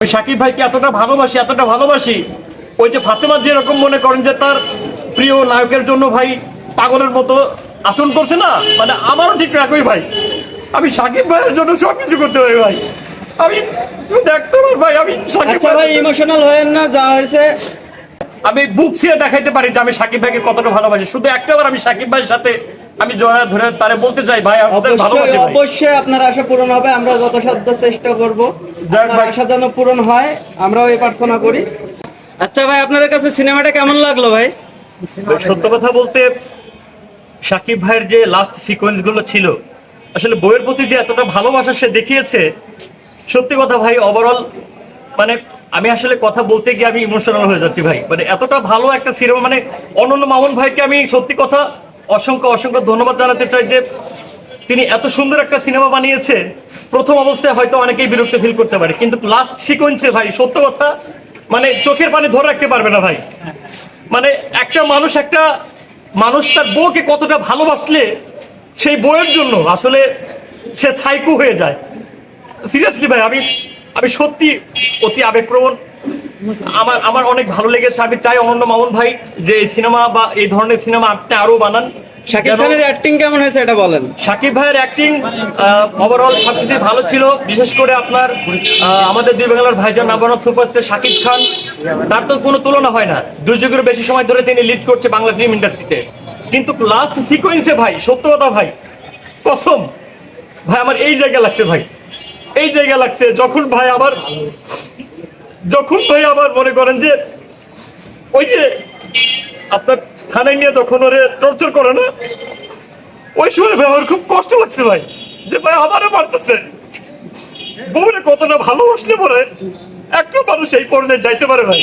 সাকিব ভাইকে এতটা ভালোবাসি এতটা ভালোবাসি। ওই যে ফাতেমা যেরকম মনে করেন যে তার প্রিয় নায়কের জন্য ভাই পাগলের মতো আচরণ করছে না মানে আমারও ঠিক রাখই ভাই। আমি সাকিব ভাইয়ের জন্য সব কিছু করতে পারি ভাই। আমি দেখতে পার ভাই আমি আচ্ছা ভাই ইমোশনাল হয়েন না যা হয়েছে। আমি বুক ছিঁড়ে দেখাইতে পারি যে আমি সাকিব ভাইকে কতটা ভালোবাসি। শুধু একটাবার আমি সাকিব ভাইয়ের সাথে আমি জড়া ধরে তারে বলতে চাই ভাই অবশ্যই অবশ্যই আপনার আশা পূরণ হবে আমরা যথাসাধ্য চেষ্টা করব। আশা যেন পূরণ হয় আমরাও এই প্রার্থনা করি। আচ্ছা ভাই আপনাদের কাছে সিনেমাটা কেমন লাগল ভাই? ভাই, সত্য কথা বলতে সাকিব ভাইয়ের যে লাস্ট সিকোয়েন্সগুলো ছিল আসলে বইয়ের প্রতি যে এতটা ভালোবাসা সে দেখিয়েছে সত্যি কথা ভাই ওভারঅল মানে আমি আসলে কথা বলতে গিয়ে আমি ইমোশনাল হয়ে যাচ্ছি ভাই। মানে এতটা ভালো একটা সিনেমা মানে অনন্য মামুন ভাইকে আমি সত্যি কথা অসংখ্য অসংখ্য ধন্যবাদ জানাতে চাই যে তিনি এত সুন্দর একটা সিনেমা বানিয়েছে, প্রথম অবস্থায় হয়তো অনেকেই বিরক্ত ফিল করতে পারে, কিন্তু লাস্ট সিকোয়েন্সে ভাই, সত্য কথা মানে চোখের পানি ধরে রাখতে পারবে না ভাই। মানে একটা মানুষ একটা মানুষ তার বউকে কতটা ভালোবাসলে সেই বউয়ের জন্য আসলে সে সাইকো হয়ে যায়। সিরিয়াসলি ভাই, আমি আমি সত্যি অতি আবেগপ্রবণ। আমার আমার অনেক ভালো লেগেছে। আমি চাই অনন্য মামুন ভাই যে এই সিনেমা বা এই ধরনের সিনেমা আপনি আরও বানান। শাকিব খানের অ্যাক্টিং কেমন হয়েছে এটা বলেন। সাকিব ভাইয়ের অ্যাক্টিং ওভারঅল সবকিছুই ভালো ছিল। বিশেষ করে আপনার আমাদের দুই বাংলার ভাইজান নাম্বার সুপারস্টার সাকিব খান তার তো কোনো তুলনা হয় না। দুই যুগের বেশি সময় ধরে তিনি লিড করছে বাংলা ফিল্ম ইন্ডাস্ট্রিতে কিন্তু লাস্ট সিকোয়েন্সে ভাই সত্য কথা ভাই কসম। ভাই আমার এই জায়গা লাগছে ভাই। এই জায়গা লাগছে যখন ভাই আবার যখন ভাই আবার মনে করেন যে ওই যে আপনার থানায় নিয়ে যখন ওরে টর্চার করে না ওই সময় আমার খুব কষ্ট লাগছে ভাই যে ভাই আমারও মারতেছে। বউরে কত কতটা ভালোবাসলে পরে একটা মানুষ এই পর্যায়ে যাইতে পারে ভাই।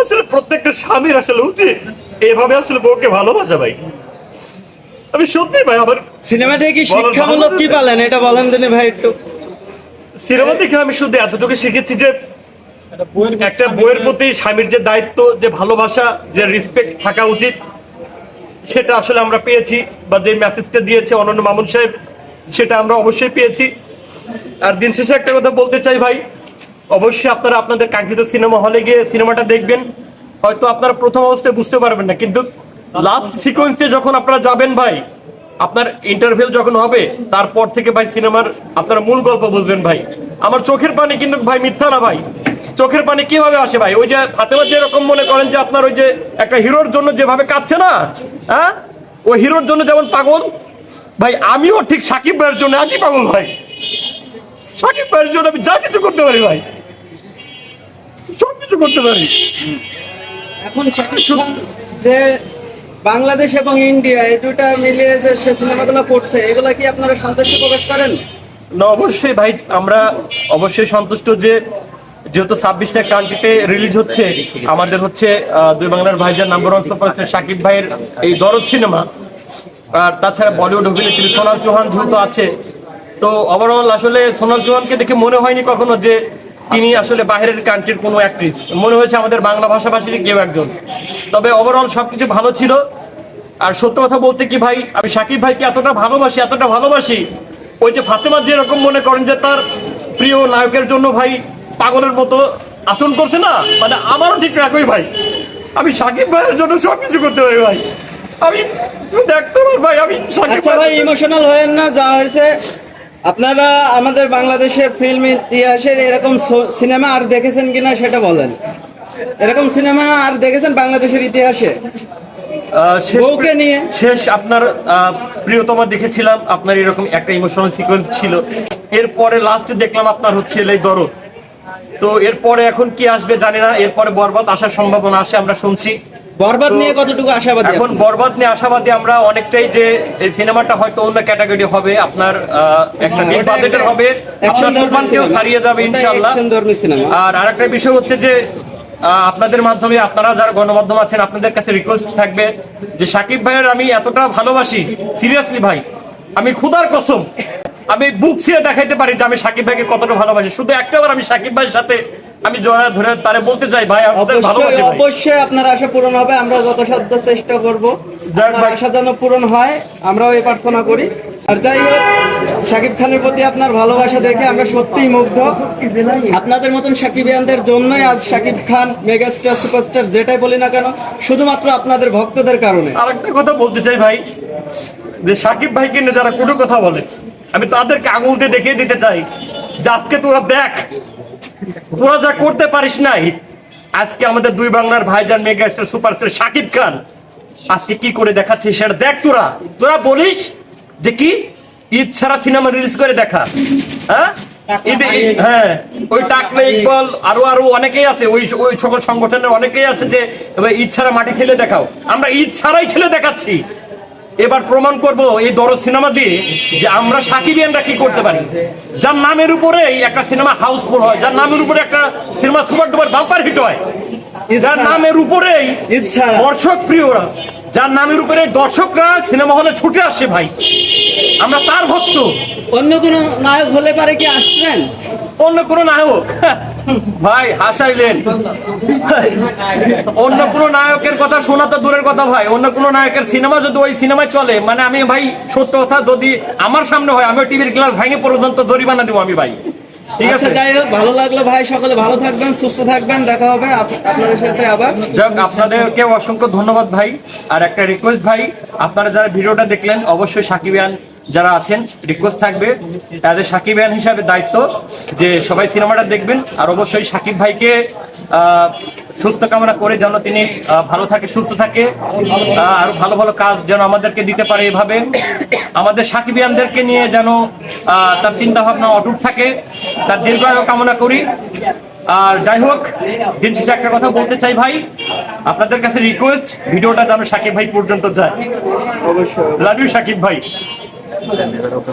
আসলে প্রত্যেকটা স্বামীর আসলে উচিত এভাবে আসলে বউকে ভালোবাসা ভাই। আমি সত্যি ভাই আমার সিনেমা থেকে কি শিক্ষামূলক কি পালেন? এটা বলেন দিনে ভাই একটু। সিনেমা দেখে আমি শুধু এতটুকু শিখেছি যে একটা বইয়ের প্রতি স্বামীর যে দায়িত্ব যে ভালোবাসা যে রিসপেক্ট থাকা উচিত সেটা আসলে আমরা পেয়েছি বা যে মেসেজটা দিয়েছে অনন্য মামুন সাহেব সেটা আমরা অবশ্যই পেয়েছি। আর দিন শেষে একটা কথা বলতে চাই ভাই অবশ্যই আপনারা আপনাদের কাঙ্ক্ষিত সিনেমা হলে গিয়ে সিনেমাটা দেখবেন। হয়তো আপনারা প্রথম অবস্থায় বুঝতে পারবেন না কিন্তু লাস্ট সিকোয়েন্সে যখন আপনারা যাবেন ভাই আপনার ইন্টারভেল যখন হবে তারপর থেকে ভাই সিনেমার আপনারা মূল গল্প বুঝবেন ভাই। আমার চোখের পানি কিন্তু ভাই মিথ্যা না ভাই। চোখের পানি কীভাবে আসে ভাই? ওই যে ফাতেমা যেরকম মনে করেন যে আপনার ওই যে একটা হিরোর জন্য যেভাবে কাঁদছে না? হ্যাঁ? ওই হিরোর জন্য যেমন পাগল। ভাই আমিও ঠিক সাকিব ভাইয়ের জন্য একই পাগল ভাই। সাকিব ভাইয়ের জন্য আমি যা কিছু করতে পারি ভাই। সব কিছু করতে পারি। এখন যে বাংলাদেশ এবং ইন্ডিয়া এই দুটা মিলিয়ে যে সে সিনেমাগুলো করছে এগুলা কি আপনারা সন্তুষ্টি প্রকাশ করেন? না অবশ্যই ভাই আমরা অবশ্যই সন্তুষ্ট যে যেহেতু ছাব্বিশটা কান্ট্রিতে রিলিজ হচ্ছে, আমাদের হচ্ছে দুই বাংলার ভাইজান নাম্বার ওয়ান সুপারস্টার সাকিব ভাইয়ের এই দরদ সিনেমা আর তাছাড়া বলিউড অভিনেত্রী সোনাল চৌহান যেহেতু আছে, তো ওভারঅল আসলে সোনাল চৌহানকে দেখে মনে হয়নি কখনো যে তিনি আসলে বাইরের কান্ট্রির কোনো অ্যাক্ট্রেস মনে হয়েছে আমাদের বাংলা ভাষাভাষীর কেউ একজন। তবে ওভারঅল সবকিছু ভালো ছিল। আর সত্য কথা বলতে কি ভাই, আমি সাকিব ভাইকে এতটা ভালোবাসি এতটা ভালোবাসি, ওই যে ফাতেমা যেরকম মনে করেন যে তার প্রিয় নায়কের জন্য ভাই পাগলের মতো আচরণ করছে না? মানে আমারও ঠিক রাখই ভাই? আমি সাকিব ভাইয়ের জন্য সব কিছু করতে পারি ভাই। আমি দেখতে পার ভাই আমি আচ্ছা ভাই ইমোশনাল হয়েন না যা হয়েছে। আপনারা আমাদের বাংলাদেশের ফিল্ম ইতিহাসের এরকম সিনেমা আর দেখেছেন কিনা সেটা বলেন। এরকম সিনেমা আর দেখেছেন বাংলাদেশের ইতিহাসে? বউকে নিয়ে? শেষ আপনার প্রিয়তমা দেখেছিলাম আপনার এরকম একটা ইমোশনাল সিকোয়েন্স ছিল। এরপরে লাস্টে দেখলাম আপনার হচ্ছে এই দরদ। তো এরপরে এখন কি আসবে জানি না এরপরে বরবাদ আসার সম্ভাবনা আছে আমরা শুনছি বরবাদ নিয়ে কতটুকু আশাবাদী এখন বরবাদ নিয়ে আশাবাদী আমরা অনেকটাই যে এই সিনেমাটা হয়তো অন্য ক্যাটাগরি হবে আপনার একটা হ্যাঁ, বিগ বাজেটের হবে আপনার তুফানকেও। ছাড়িয়ে যাবে ইনশাআল্লাহ। আর আরেকটা বিষয় হচ্ছে যে আপনাদের মাধ্যমে আপনারা যারা গণমাধ্যম আছেন আপনাদের কাছে রিকোয়েস্ট থাকবে যে সাকিব ভাইয়ের আমি এতটা ভালোবাসি সিরিয়াসলি ভাই আমি খুদার কসম আমি বুক ছিঁড়ে দেখাইতে পারি যে আমি সাকিব ভাইকে কতটা ভালোবাসি। শুধু একটাবার আমি সাকিব ভাইয়ের সাথে আমি জোড়া ধরে তারে বলতে চাই ভাই অবশ্যই ভালোবাসি অবশ্যই আপনার আশা পূরণ হবে আমরা যথাসাধ্য চেষ্টা করব। আপনার আশা যেন পূরণ হয় আমরাও এই প্রার্থনা করি। আর যাই হোক সাকিব খানের প্রতি আপনার ভালোবাসা দেখে আমরা সত্যিই মুগ্ধ। আপনাদের মতন সাকিবিয়ানদের জন্যই আজ সাকিব খান মেগাস্টার সুপারস্টার যেটাই বলি না কেন শুধুমাত্র আপনাদের ভক্তদের কারণে। আরেকটা কথা বলতে চাই ভাই যে সাকিব ভাইকে নিয়ে যারা কোনো কথা বলে আমি তাদেরকে আঙুল দিয়ে দেখিয়ে দিতে চাই যে আজকে তোরা দেখ তোরা যা করতে পারিস নাই। আজকে আমাদের দুই বাংলার ভাইজান মেগাস্টার সুপারস্টার সাকিব খান আজকে কি করে দেখাচ্ছে সেটা দেখ তোরা। তোরা বলিস যে কি? ঈদ ছাড়া সিনেমা রিলিজ করে দেখা। হ্যাঁ? হ্যাঁ। ওই টাকলে ইকবল আরও আরও অনেকেই আছে ওই ওই সকল সংগঠনের অনেকেই আছে যে ঈদ ছাড়া মাঠে খেলে দেখাও। আমরা ঈদ ছাড়াই খেলে দেখাচ্ছি। এবার প্রমাণ করব এই দরজ সিনেমা দিয়ে যে আমরা সাকিবিয়ানরা কি করতে পারি। যার নামের উপরেই একটা সিনেমা হাউসফুল হয় যার নামের উপরে একটা cinema super duper bumper hit হয়। যার নামের উপরেই ইচ্ছা। দর্শক প্রিয়রা যার নামের উপরে দর্শকরা সিনেমা হলে ছুটে আসে ভাই। আমরা তার ভক্ত। অন্য কোনো নায়ক হলে পারে কি আসলেন অন্য কোন নায়ক? ভাই হাসাইলেন। অন্য কোন নায়কের কথা শোনা তো দূরের কথা ভাই। অন্য কোন নায়কের সিনেমা যদি ওই সিনেমায় চলে মানে আমি ভাই সত্য কথা যদি আমার সামনে হয় আমি টিভির গ্লাস ভেঙে পর্যন্ত জরিমানা দিব আমি ভাই। ঠিক আচ্ছা যাই হোক ভালো লাগল ভাই সকলে ভালো থাকবেন সুস্থ থাকবেন দেখা হবে আপ- আপনাদের সাথে আবার। যাক আপনাদেরকে অসংখ্য ধন্যবাদ ভাই। আর একটা রিকোয়েস্ট ভাই আপনারা যারা ভিডিওটা দেখলেন অবশ্যই সাকিবিয়ান যারা আছেন রিকোয়েস্ট থাকবে। তাদের সাকিবিয়ান হিসাবে দায়িত্ব যে সবাই সিনেমাটা দেখবেন। আর অবশ্যই সাকিব ভাইকে সুস্থ কামনা করে যেন তিনি ভালো থাকে সুস্থ থাকে। আরও ভালো ভালো কাজ যেন আমাদেরকে দিতে পারে এভাবে। আমাদের সাকিবিয়ানদেরকে নিয়ে যেন তার চিন্তা ভাবনা অটুট থাকে। তার দীর্ঘায়ু কামনা করি। আর যাই হোক দিন শেষে একটা কথা বলতে চাই ভাই। আপনাদের কাছে রিকোয়েস্ট ভিডিওটা যেন সাকিব ভাই পর্যন্ত যায়। অবশ্যই লাভ ইউ সাকিব ভাই। No le han llevado.